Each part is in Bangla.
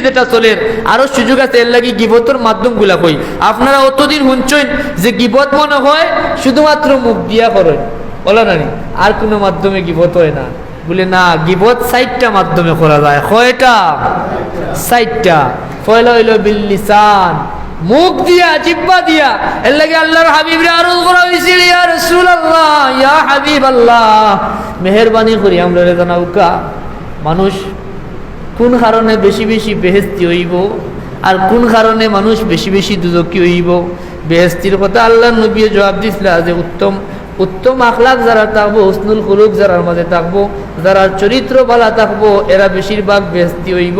যেটা চলে, আরও সুযোগ আছে, এর লাগি গিবতর মাধ্যমগুলা কই। আপনারা অতদিন শুনছেন যে গিবত মনে হয় শুধুমাত্র মুখ দিয়া করেন। বলো না আর কোনো মাধ্যমে গিবত হয় না। বলে, না, গিবত সাইটটা মাধ্যমে করা যায়। কয়টা? সাইটটা পয়লা হইল বিল্লিসান মুখ দিয়া, জিব্বা দিয়া। এর লাগে আল্লাহর হাবিবরে আরও করা হয়েছিল ইয়া রাসূলুল্লাহ, ইয়া হাবিবাল্লাহ। মেহেরবানি করি আমরা জানাউকা মানুষ কোন কারণে বেশি বেশি বেহেস্তি হইব? আর কোন কারণে মানুষ বেশি বেশি দুদকি হইব? বেহেস্তির কথা আল্লাহ নবী জবাব দিছিল যে উত্তম উত্তম আখলাক যারা থাকব হসনুল কুলুক যারার মাঝে থাকব, যারা চরিত্র বালা থাকব, এরা বেশিরভাগ বেহস্তি হইব।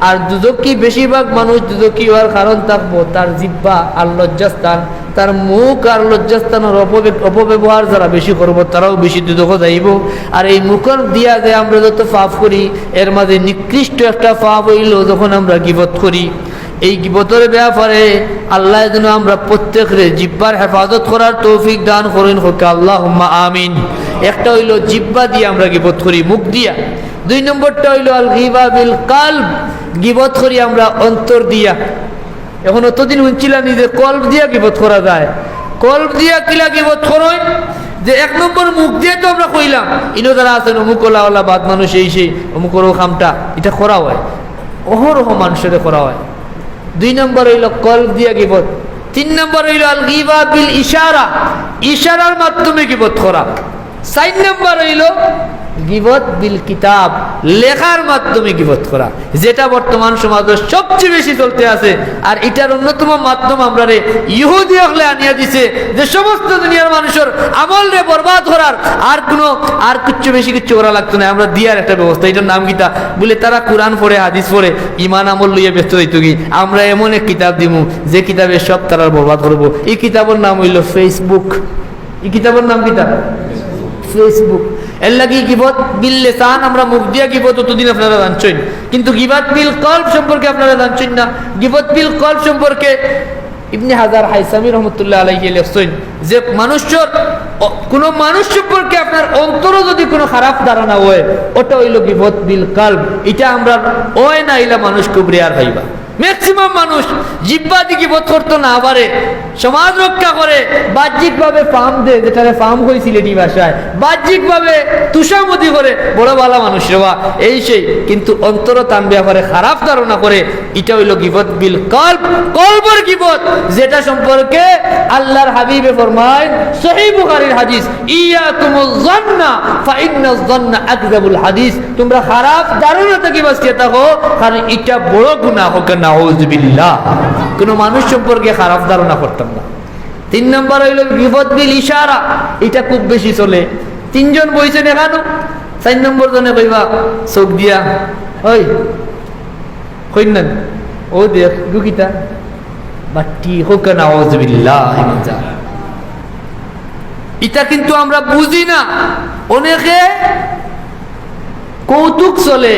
আর দুদকি বেশিরভাগ মানুষ দুদকি হওয়ার কারণ থাকব তার জিব্বা আর লজ্জাস্থান, তার মুখ আর লজ্জাস্থানের অপব্য- অপব্যবহার যারা বেশি করব, তারাও বেশি দুদক যাইব। আর এই মুখর দিয়া যে আমরা যত পাপ করি, এর মাঝে নিকৃষ্ট একটা পাপ হইল যখন আমরা গিবত করি, এই গিবতের ব্যাপারে আল্লাহ যেন আমরা প্রত্যেকরে জিব্বার হেফাজত করার তৌফিক দান করেন, হোক আল্লাহ আমিন। একটা হইল জিব্বা দিয়ে আমরা গিবত করি, মুখ দিয়া। দুই নম্বরটা হইল আল গিবা বিল কালব গিবত করি আমরা, অন্তর দিয়া। এখন অতদিন শুনছিলাম যে কল্প দিয়া গিবত করা যায়। কল্প দিয়া কিলা গিবত করই যে এক নম্বর মুখ দিয়ে তো আমরা কইলাম। ইনো যারা আছেন অমুক ওলা ওলা বাদ মানুষ এই সেই অমুক ওরও খামটা, এটা করা হয়। অহরহ মানুষের করা হয়। দুই নম্বর হইল কল্প দিয়া গিবত। তিন নম্বর হইল আল গিবা বিল ইশারা। ইশারার মাধ্যমে গিবত করা। চার নম্বর হইল গিবত বিল কিতাব। লেখার মাধ্যমে গিবত করা। যেটা বর্তমান সমাজে সবচেয়ে বেশি চলতে আছে। আর এটার অন্যতম মাধ্যম আমরা রে ইহুদি হলে আনিয়া দিছে যে সমস্ত দুনিয়ার মানুষের আমল রে বরবাদ করার। আর কোনো, আর কিচ্ছু বেশি কিচ্ছু করা লাগতো না। আমরা দিয়ার একটা ব্যবস্থা। এটার নাম গীতা বলে তারা কোরআন পড়ে, হাদিস পড়ে, ইমান আমল লইয়া ব্যস্ত হইতো কি? আমরা এমন এক কিতাব দিমু, যে কিতাবে সব তারা বরবাদ করব। এই কিতাবের নাম হইল ফেসবুক এই কিতাবের নাম কিতাব ফেসবুক এর গিবত বিল লেসান, আমরা মুখ দিয়া গিবত অতদিন আপনারা জানছেন। কিন্তু গিবত বিল কল্প সম্পর্কে আপনারা জানছেন না। গিবত বিল কল্প সম্পর্কে ইবনে হাজার হাইসামি রহমতুল্লাহ আলাইহি লেখছেন যে কোনো মানুষ সম্পর্কে আপনার অন্তরও যদি কোনো খারাপ ধারণা হয়, ওটা হইল গিবত বিল কাল্ব এটা আমরা ওয় না ইলা মানুষ খুব রেয়ার ভাইবা। ম্যাক্সিমাম মানুষ জিব্বা দিকে বোধ করতো না পারে সমাজ রক্ষা করে। বাহ্যিকভাবে ফার্ম দেয় যেটারে ফার্ম হয়েছিল এটি ভাষায় বাহ্যিকভাবে তুষামতি করে বড় ভালো মানুষ রেবা এই সেই, কিন্তু অন্তর তান ব্যাপারে খারাপ ধারণা করে, এটা হইল গিবত বিল কল্প। কল্পর গিবত, যেটা সম্পর্কে আল্লাহর হাবিবে ফরমায় সহি বুখারীর হাদিস ইয়া তুমুল জান্না ফা ইন্না জান্না আকযাবুল হাদিস। তোমরা খারাপ ধারণা থেকে বাঁচিয়ে থাকো, কারণ এটা বড় গুনাহ হোক কোনো মানুষ সম্পর্কে খারাপ ধারণা করতাম না। তিন নম্বর হইল বিপদ বিল ইশারা। এটা খুব বেশি চলে। তিনজন বইছেন এখানো চার নম্বর জনে কইবা, চোখ দিয়া, ওই কইনান ও দেখ দুকিতা বাটি হোক নাউজুবিল্লাহ হিমজা এটা কিন্তু আমরা বুঝি না। অনেকে কৌতুক চলে।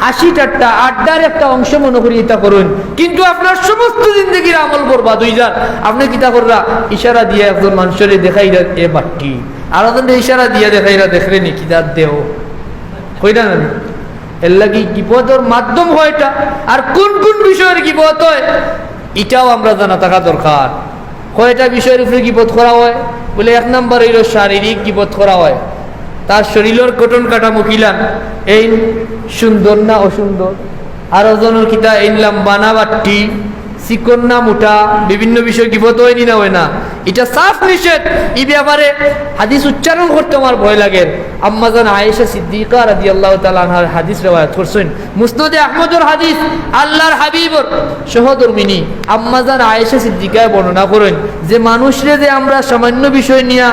হাসি ঠাট্টা আড্ডার একটা অংশ মনে এটা করুন। কিন্তু আপনার সমস্ত জিন্দগির আমল বরবাদ হয়ে যান আপনি কিতা কররা? ইশারা দিয়ে একজন মানুষের দেখাই এ বাট্টি আর ইশারা দিয়ে দেখাইরা দেখলে নি কিতার দেহ। কইরা না এর লাগি বিপদের মাধ্যম হয় এটা? আর কোন কোন বিষয়ের বিপদ হয়? এটাও আমরা জানা থাকা দরকার। কয়টা বিষয়ের উপরে বিপদ করা হয়? বলে এক নম্বর হইল শারীরিক বিপদ করা হয়? তার শরীরের গঠন কাঠামো কিলান এই সুন্দর না অসুন্দর? আরও জনের কিতা এই লম্বা না বাট্টি? চিকন না মোটা, বিভিন্ন বিষয় বিপদ হয়নি না, হয় না। এটা সাফ নিষেধ। এই ব্যাপারে হাদিস উচ্চারণ করতে আমার ভয় লাগে। আম্মাজান আয়েশা সিদ্দিকা রাদি আল্লাহ হাদিস করছেন। মুসনদে হাদিস, আল্লাহর হাবিবর আম্মাজান আয়েশা সিদ্দিকায় বর্ণনা করেন যে, মানুষরে যে আমরা সামান্য বিষয় নিয়ে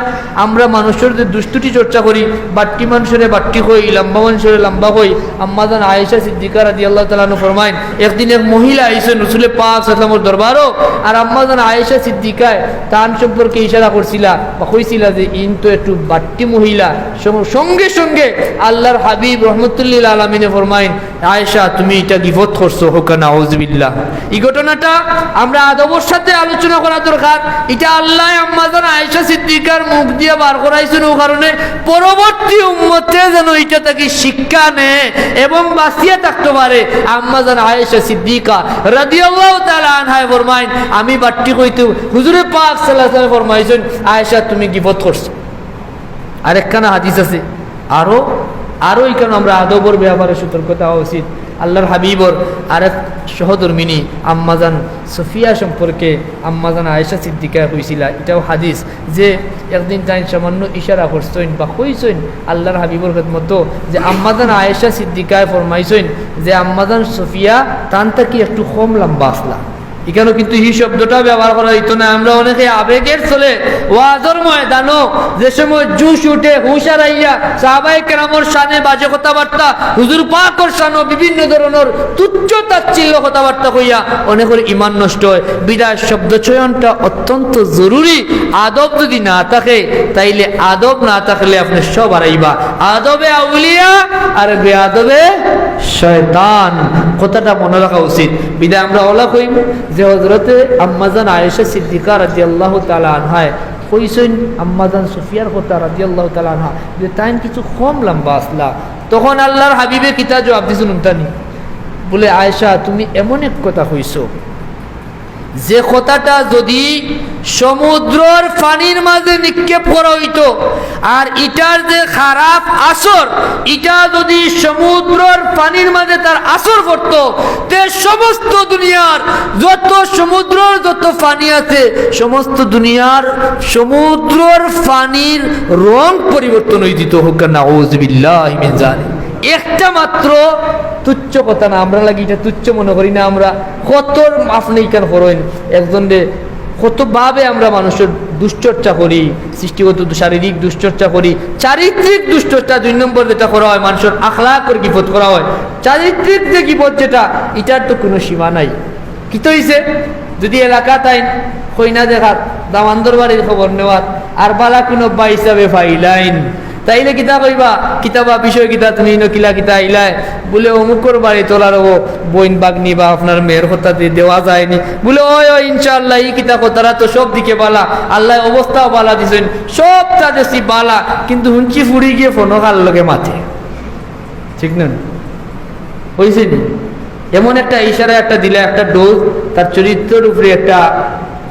আমরা মানুষের যে দুষ্টুটি চর্চা করি, বাট্টি মানুষের বাট্টি হই, লম্বা মানুষের লম্বা হই আম্মাজান আয়েশা সিদ্দিকা রাদি আল্লাহ তালানু ফরমাইন একদিন এক মহিলা আইসেন রসুলের পাক সালামর দরবারও, আর আম্মাজান আয়েশা সিদ্দিকায় তান সম্পর্কে ইশারা করছিলা, বা কইছিলা যে ইন তো একটু বাট্টি মহিলা, সঙ্গে সঙ্গে আল্লাহর হাবিব রহমতুল্লিল আলমিনে ফরমাইন আয়েশা, তুমি এটা গিবত করছ, হোকা নাউজবিল্লাহ। এই ঘটনাটা আমরা আদবর সাথে আলোচনা করা দরকার। এটা আল্লাহ আম্মাজান আয়েশা সিদ্দিকার মুখ দিয়ে বার করাইছেন, ও কারণে পরবর্তী উম্মতে যেন এটা তাকে শিক্ষা নেয় এবং বাঁচিয়ে থাকতে পারে। আম্মাজান আয়েশা সিদ্দিকা রাদিয়াল্লাহু তাআলা আনহায় ফরমাইন আমি বাট্টি কইতে হুজুরে পাক সাল্লাল্লাহু আলাইহি ফরমাইছেন আয়েশা তুমি গিবত করছ। আরেকখানা হাদিস আছে, আরও আরও এখানে আমরা আদবর ব্যাপারে সতর্কতা হওয়া উচিত। আল্লাহর হাবিবর আরেক সহধর্মিনী আম্মাজান সফিয়া সম্পর্কে আম্মাজান আয়েশা সিদ্দিকা হয়েছিল এটাও হাদিস যে একদিন তাই সামান্য ইশারা করছেন বা কইছেন আল্লাহর হাবিবর মতো যে আম্মাজান আয়েশা সিদ্দিকায় ফরমাইছেন যে আম্মাজান সফিয়া তান থেকে একটু কম লম্বা আসলা। এখানেও কিন্তু হি শব্দটা ব্যবহার করা হইতো না। আমরা অনেকে আবেগের চলে ওয়াজর ময়দানো যে সময় জুস উঠে হুঁশার আইয়া সাহাবাই কেরামর সানে বাজে কথাবার্তা, হুজুর পাকর সানো বিভিন্ন ধরনের তুচ্ছ তাচ্ছিল্য কথাবার্তা কইয়া অনেকের ইমান নষ্ট হয়। বিদায় শব্দ চয়নটা অত্যন্ত জরুরি। আদব যদি না থাকে, তাইলে আদব না থাকলে আপনি সব হারাইবা। আদবে আউলিয়া আর বেআদবে শয়তান। কথাটা মনে রাখা উচিত। বিদায় আমরা ওলা কইম যে হজরতে আম্মাজান আয়েশা সিদ্দিকা রাজি আল্লাহ তালা আনহায় কইসইন আম্মাজান সুফিয়ার কথা রাজি আল্লাহ তালা আনহা, যে তাইন কিছু কম লম্বা আসলা। তখন আল্লাহর হাবিবে কিতা জবাব দিছুন, উনতানি, বলে আয়েশা, তুমি এমন এক কথা কইছো যে কথাটা যদি সমুদ্রর পানির মাঝে নিক্ষেপ করা হইত, আর ইটার যে খারাপ আসর, ইটা যদি সমুদ্রর পানির মাঝে তার আসর করত তে সমস্ত দুনিয়ার যত সমুদ্রর যত পানি আছে, সমস্ত দুনিয়ার সমুদ্রর পানির রং পরিবর্তন হয়ে দিত হোক না ওজবিল্লাহ জানি একটা মাত্র তুচ্ছ কথা না, আমরা লাগি এটা তুচ্ছ মনে করি না আমরা। কত আপনি কেন করেন? একজনে কতভাবে আমরা মানুষের দুশ্চর্চা করি, সৃষ্টিগত শারীরিক দুশ্চর্চা করি, চারিত্রিক দুশ্চর্চা দুই নম্বর যেটা করা হয়, মানুষের আখলাকের বিপদ করা হয়। চারিত্রিক যে বিপদ যেটা, এটার তো কোনো সীমা নাই। কি তো হইছে? যদি এলাকা তাই কইনা দেখাত দামান্দর বাড়ির খবর নেওয়ার আর বালা কোনো বা হিসাবে ফাইলাইন। তাইলে কিতা কইবা কিতাবা বিষয় কিতা, তুমি নকিলা কিতা আইলাই বলে অমুকর বাড়ি তোলার ও বইন বাগনি বা আপনার মেয়ের কথা দিয়ে দেওয়া যায়নি। বলে ওই ওই ইনশাআল্লাহ, এই কিতা কথারা তো সব দিকে বালা। আল্লাহ অবস্থাও বালা দিছেন। সব তাদেরছি বালা। কিন্তু হুঞ্চি ফুড়ি গিয়ে ফোনো কাল লগে মাথে ঠিক না হয়েছে নি? এমন একটা ইশারা একটা দিলে, একটা ডোজ তার চরিত্রের উপরে একটা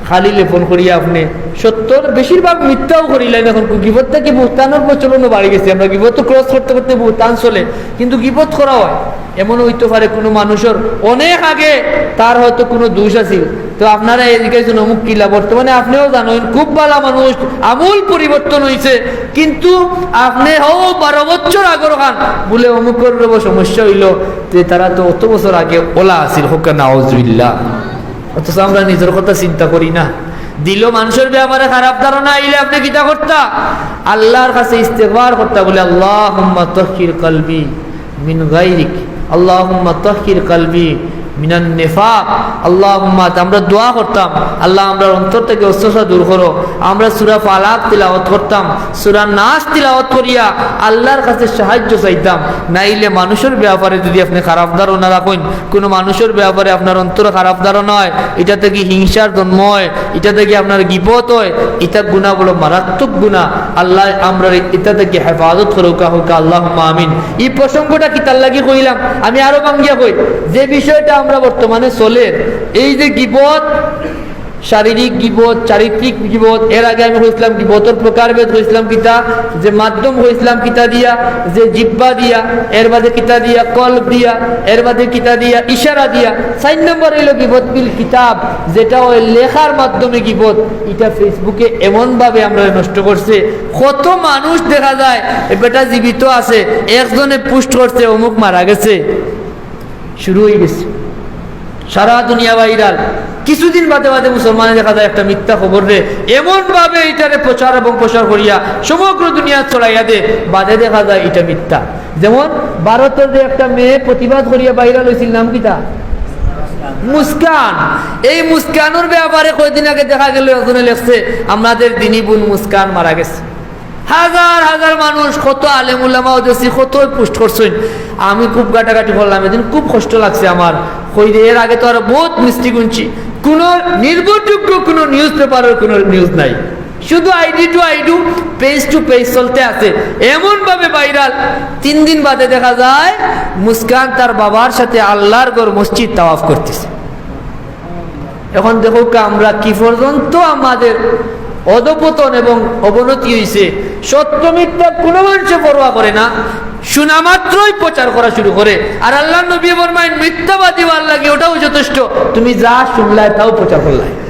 খালি লেপন করিয়া আপনি সত্তর, বেশিরভাগ মিথ্যাও করিলেন এখন গিবত থেকে ভুতানোর প্রচলনও বাড়ি গেছে। আমরা গিবত ক্রস করতে করতে ভুতান চলে। কিন্তু গিবত করা হয়। এমন হইতে পারে কোনো মানুষের অনেক আগে তার হয়তো কোনো দোষ আছিল। তো আপনারা এদিকে অমুক কিলা বর্তমানে আপনিও জানেন, খুব ভালো মানুষ, আমূল পরিবর্তন হয়েছে কিন্তু আপনি হও বারো বছর আগর খান বলে অমুকের সমস্যা হইল যে তারা তো অত বছর আগে ওলা আছিল। হোক নাউজবিল্লা অথচ আমরা নিজের কথা চিন্তা করি না। দিল মানুষের ব্যাপারে খারাপ ধারণা, আইলে আপনি কিতা করতা? আল্লাহর কাছে ইস্তেকবার করতা, বলে আল্লাহ তহকির কলবি মিন গাইরিক আল্লাহ তহকির কলবি মিনান নেফাক। আল্লাহ আমরা দোয়া করতাম। আল্লাহ, আমরা অন্তর থেকে দূর করো। আমরা সুরা করতাম। সুরা নাচ করিয়া আল্লাহর কাছে সাহায্য চাইতাম। নাইলে মানুষের ব্যাপারে যদি আপনি খারাপ ধারণা রাখেন, কোনো মানুষের ব্যাপারে আপনার অন্তর খারাপ ধারণা হয়, এটা থেকে হিংসার জন্ম হয়, এটা থেকে আপনার গিবত হয়, এটা গুণা বলো, মারাত্মক গুণা আল্লাহ, আমরা এটা থেকে হেফাজত করুকা হোক আল্লাহ এই প্রসঙ্গটা কি তার লাগি কইলাম? আমি আরও ভাঙ্গিয়া কই। যে বিষয়টা আমরা বর্তমানে চলে, এই যে গিবত, শারীরিক গিবত, চারিত্রিক গিবত, এর আগে আমি হয়েছিলাম গিবতর প্রকারভেদ হয়েছিলাম কিতা, যে মাধ্যম হয়েছিলাম কিতা দিয়া, যে জিব্বা দিয়া, এর বাদে কিতা দিয়া, কল্প দিয়া, এর বাদে কিতা দিয়া, ইশারা দিয়া। চার নম্বর হইল গিবত বিল কিতাব, যেটা ওই লেখার মাধ্যমে গিবত। এটা ফেসবুকে এমনভাবে আমরা নষ্ট করছে। কত মানুষ দেখা যায়, এ বেটা জীবিত আছে, একজনে পুষ্ট করছে, অমুক মারা গেছে। শুরু হয়ে গেছে। সারা দুনিয়া ভাইরাল। কিছুদিন বাদে বাদে মুসলমানে দেখা যায় একটা মিথ্যা খবর রে। এমন ভাবে এটারে প্রচার এবং প্রসার করিয়া সমগ্র দুনিয়া ছড়াইয়া দে, বাদে দেখা যায় এটা মিথ্যা। যেমন ভারতের যে একটা মেয়ে প্রতিবাদ করিয়া ভাইরাল হয়েছিল নাম কিটা মুস্কান। এই মুস্কানোর ব্যাপারে কয়েকদিন আগে দেখা গেল, একজনে লেখছে, আমাদের দিনী বোন মুস্কান মারা গেছে। হাজার হাজার মানুষ, কত আলেমুল্লামা ওদেশি, কত পোস্ট করছেন। আমি খুব গাটাগাটি করলাম, এদিন খুব কষ্ট লাগছে আমার। কই এর আগে তো আর বহুত মিষ্টি গুনছি। কোন নির্ভরযোগ্য কোনো নিউজ পেপারের কোনো নিউজ নাই। শুধু ID to ID page to page চলতে আছে। এমন ভাবে ভাইরাল তিন দিন বাদে দেখা যায়, মুস্কান তার বাবার সাথে আল্লাহর গড় মসজিদ তাওয়াফ করতেছে। এখন দেখো আমরা কি পর্যন্ত আমাদের অধপতন এবং অবনতি হয়েছে সত্য মিথ্যা কোনো মানুষে পরোয়া করে না। শোনা মাত্রই প্রচার করা শুরু করে। আর আল্লাহ নবী বর্মায় মিথ্যাবাদী আল্লাহ ওটাও যথেষ্ট। তুমি যা শুনলায় তাও প্রচার করলায়।